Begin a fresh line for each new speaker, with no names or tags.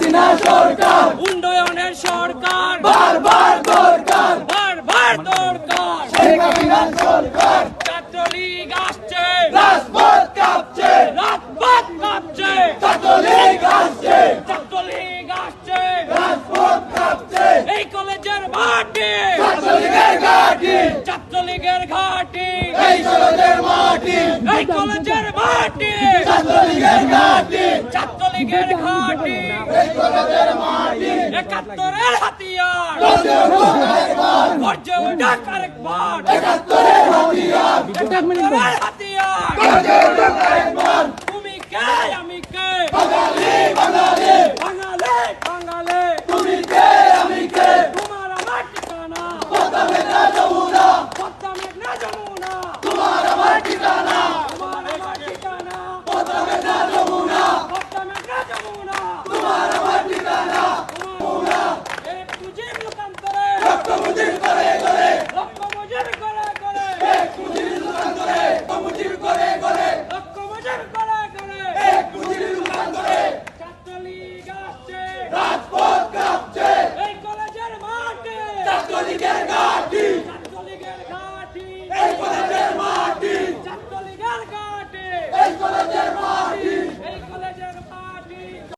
দরকার
উন্নয়নের সরকার।
বারবার দরকার।
বারবার দরকার।
শেখ হাসিনার সরকার।
ছাত্রলীগ আসছে।
রাজপথ কাঁপছে।
রাজপথ কাঁপছে।
ছাত্রলীগ আসছে।
ছাত্রলীগ আসছে।
রাজপথ কাঁপছে।
এই কলেজের মাটি।
ছাত্রলীগের ঘাঁটি।
ছাত্রলীগের ঘাটি।
এই সরদের মাটি।
এই কলেজের মাটি।
ছাত্রলীগের ঘাঁটি।
ছাত্রলীগের ঘাটি
এই সরদের মাটি
একাত্তরের হাতিয়ার
গর্জে উঠুক আরেকবার
গর্জে উঠাক আরেকবার
একাত্তরের হাতিয়ার
একাত্তরের 일어나